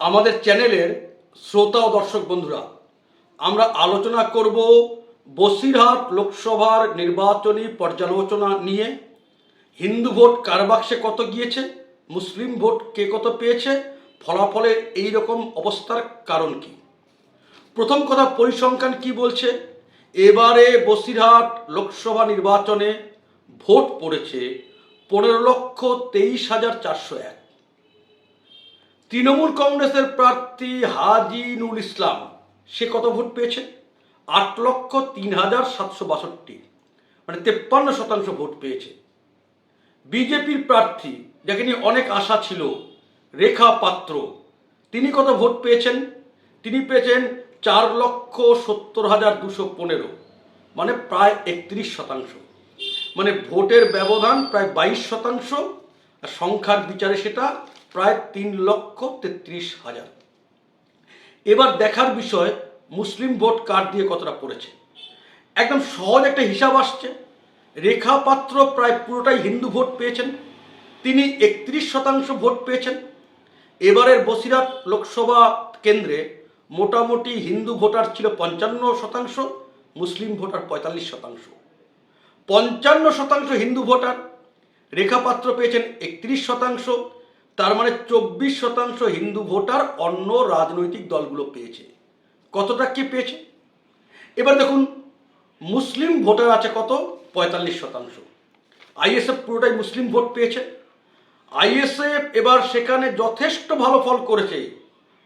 আমাদের চ্যানেলের শ্রোতা ও দর্শক বন্ধুরা, আমরা আলোচনা করব বসিরহাট লোকসভার নির্বাচনী পর্যালোচনা নিয়ে। হিন্দু ভোট কার বাক্সে কত গিয়েছে? মুসলিম ভোট কে কত পেয়েছে? ফলাফলের এই রকম অবস্থার কারণ কি? প্রথম কথা, পরিসংখ্যান কি বলছে? এবারে বসিরহাট লোকসভা নির্বাচনে ভোট পড়েছে পনেরো লক্ষ তেইশ হাজার চারশো এক। তৃণমূল কংগ্রেসের প্রার্থী হাজিনুল ইসলাম, সে কত ভোট পেয়েছে? আট লক্ষ তিন হাজার সাতশো বাষট্টি মানে তেপ্পান্ন শতাংশ ভোট পেয়েছে। বিজেপির প্রার্থী, যাকে নিয়ে অনেক আশা ছিল, রেখা পাত্র, তিনি কত ভোট পেয়েছেন? তিনি পেয়েছেন চার লক্ষ সত্তর হাজার দুশো পনেরো মানে প্রায় একত্রিশ শতাংশ। মানে ভোটের ব্যবধান প্রায় বাইশ শতাংশ, আর সংখ্যার বিচারে সেটা প্রায় তিন লক্ষ তেত্রিশ হাজার। এবার দেখার বিষয়, মুসলিম ভোট কার দিয়ে কতটা পড়েছে? একদম সহজ একটা হিসাব আসছে। রেখা পাত্র প্রায় পুরোটাই হিন্দু ভোট পেয়েছেন। তিনি একত্রিশ শতাংশ ভোট পেয়েছেন। এবারের বসিরহাট লোকসভা কেন্দ্রে মোটামুটি হিন্দু ভোটার ছিল পঞ্চান্ন শতাংশ, মুসলিম ভোটার পঁয়তাল্লিশ শতাংশ। পঞ্চান্ন শতাংশ হিন্দু ভোটার। রেখাপাত্র পেয়েছেন একত্রিশ শতাংশ তার মানে চব্বিশ শতাংশ হিন্দু ভোটার অন্য রাজনৈতিক দলগুলো পেয়েছে। কতটা কি পেয়েছে? এবার দেখুন, মুসলিম ভোটার আছে কত? পঁয়তাল্লিশ শতাংশ। আইএসএফ পুরোটাই মুসলিম ভোট পেয়েছে। আইএসএফ এবার সেখানে যথেষ্ট ভালো ফল করেছে।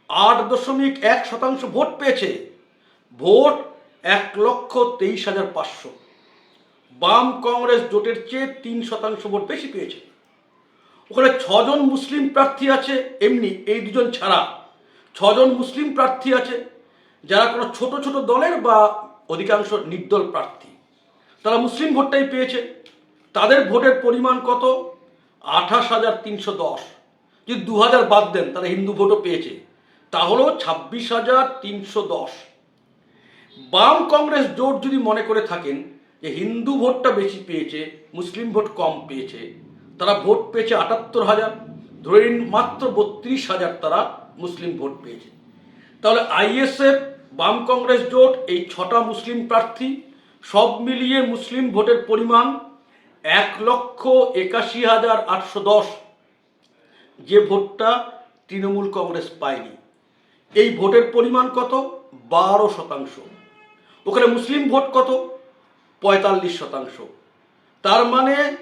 আট দশমিক এক শতাংশ ভোট পেয়েছে। ভোট এক লক্ষ তেইশ হাজার পাঁচশো। বাম কংগ্রেস জোটের চেয়ে তিন শতাংশ ভোট বেশি পেয়েছে। ওখানে ছজন মুসলিম প্রার্থী আছে, এমনি এই দুজন ছাড়া। ছজন মুসলিম প্রার্থী আছে, যারা কোনো ছোট ছোট দলের বা অধিকাংশ নির্দল প্রার্থী। তারা মুসলিম ভোটটাই পেয়েছে। তাদের ভোটের পরিমাণ কত? আঠাশ হাজার তিনশো দশ। যদি দু হাজার বাদ দেন তারা হিন্দু ভোটও পেয়েছে। তাহলেও ছাব্বিশ হাজার তিনশো দশ। বাম কংগ্রেস জোট যদি মনে করে থাকেন যে হিন্দু ভোটটা বেশি পেয়েছে, মুসলিম ভোট কম পেয়েছে তারা ভোট পেয়েছে আটাত্তর হাজার। ধরে নিন মাত্র বত্রিশ হাজার তারা মুসলিম ভোট পেয়েছে। তাহলে আইএসএফ, বাম কংগ্রেস জোট, এই ছটা মুসলিম প্রার্থী সব মিলিয়ে মুসলিম ভোটের পরিমাণ এক লক্ষ একাশি হাজার আটশো দশ। যে ভোটটা তৃণমূল কংগ্রেস পায়নি। এই ভোটের পরিমাণ কত? বারো শতাংশ। ওখানে মুসলিম ভোট কত? পঁয়তাল্লিশ শতাংশ। তার মানে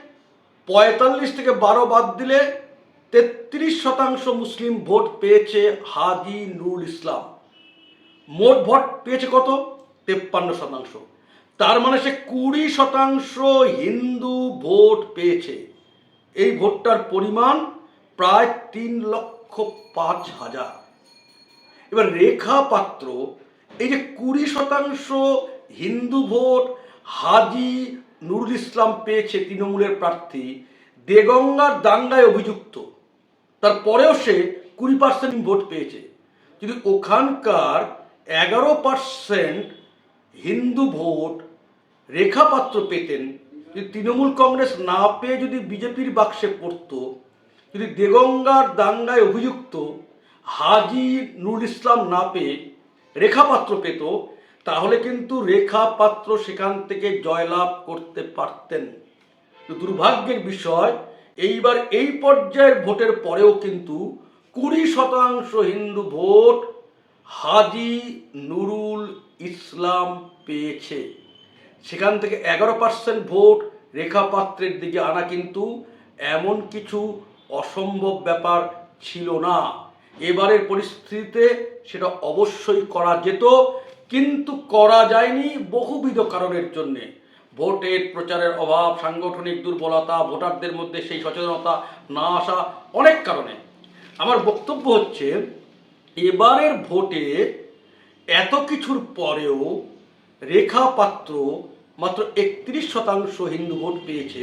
পঁয়তাল্লিশ থেকে বারো বাদ দিলে তেত্রিশ শতাংশ মুসলিম ভোট পেয়েছে হাজি নুরুল ইসলাম। মোট ভোট পেয়েছে কত? তেপ্পান্ন শতাংশ। তার মানে সে কুড়ি শতাংশ হিন্দু ভোট পেয়েছে। এই ভোটটার পরিমাণ প্রায় তিন লক্ষ পাঁচ হাজার। এবার রেখা পাত্র এই যে কুড়ি শতাংশ হিন্দু ভোট হাজি নুরুল ইসলাম পেয়েছে তৃণমূলের প্রার্থী দেগঙ্গার দাঙ্গায় অভিযুক্ত। তারপরেও সে কুড়ি পার্সেন্ট ভোট পেয়েছে। যদি ওখানকার এগারো পার্সেন্ট হিন্দু ভোট রেখাপাত্র পেতেন। যদি তৃণমূল কংগ্রেস না পেয়ে যদি বিজেপির বাক্সে পড়তো, যদি দেগঙ্গার দাঙ্গায় অভিযুক্ত হাজি নুরুল ইসলাম না পেয়ে রেখাপাত্র পেত তাহলে কিন্তু রেখাপাত্র সেখান থেকে জয়লাভ করতে পারতেন। দুর্ভাগ্যের বিষয়, এইবার এই পর্যায়ের ভোটের পরেও কিন্তু কুড়ি শতাংশ হিন্দু ভোট হাজি নুরুল ইসলাম পেয়েছে। সেখান থেকে এগারো পার্সেন্ট ভোট রেখাপাত্রের দিকে আনা কিন্তু এমন কিছু অসম্ভব ব্যাপার ছিল না। এবারের পরিস্থিতিতে সেটা অবশ্যই করা যেত। কিন্তু করা যায়নি বহুবিধ কারণের জন্যে। ভোটের প্রচারের অভাব, সাংগঠনিক দুর্বলতা, ভোটারদের মধ্যে সেই সচেতনতা না আসা অনেক কারণে। আমার বক্তব্য হচ্ছে, এবারের ভোটে এত কিছুর পরেও রেখা পাত্র মাত্র একত্রিশ শতাংশ হিন্দু ভোট পেয়েছে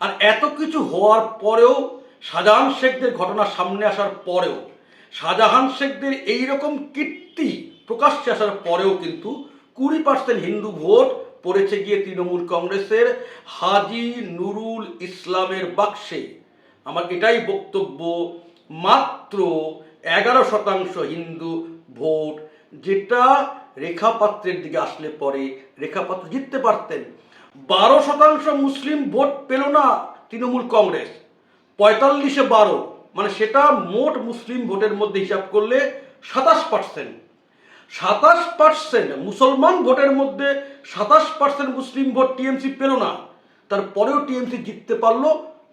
আর এত কিছু হওয়ার পরেও শাহজাহান শেখদের ঘটনা সামনে আসার পরেও শাহজাহান শেখদের এইরকম কীর্তি প্রকাশ্যে আসার পরেও কিন্তু কুড়ি পার্সেন্ট হিন্দু ভোট পড়েছে গিয়ে তৃণমূল কংগ্রেসের হাজি নুরুল ইসলামের বাক্সে। আমার এটাই বক্তব্য, মাত্র এগারো শতাংশ হিন্দু ভোট যেটা রেখাপাত্রের দিকে আসলে পরে, রেখাপাত্র জিততে পারতেন। বারো শতাংশ মুসলিম ভোট পেল না তৃণমূল কংগ্রেস। পঁয়তাল্লিশে বারো মানে সেটা মোট মুসলিম ভোটের মধ্যে হিসাব করলে সাতাশ পার্সেন্ট। সাতাশ পার্সেন্ট মুসলমান ভোটের মধ্যে সাতাশ পার্সেন্ট মুসলিম ভোট টিএমসি পেল না। তারপরেও টিএমসি জিততে পারল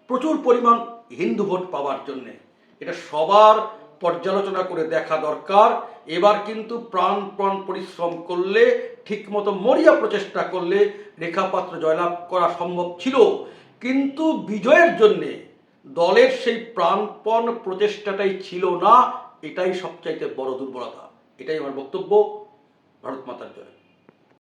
প্রচুর পরিমাণ হিন্দু ভোট পাওয়ার জন্যে। এটা সবার পর্যালোচনা করে দেখা দরকার। এবার কিন্তু প্রাণপণ পরিশ্রম করলে, ঠিকমতো মরিয়া প্রচেষ্টা করলে রেখাপাত্র জয়লাভ করা সম্ভব ছিল। কিন্তু বিজয়ের জন্যে দলের সেই প্রাণপণ প্রচেষ্টাটাই ছিল না, এটাই সবচাইতে বড় দুর্বলতা। এটাই আমার বক্তব্য। ভারত মাতার জয়।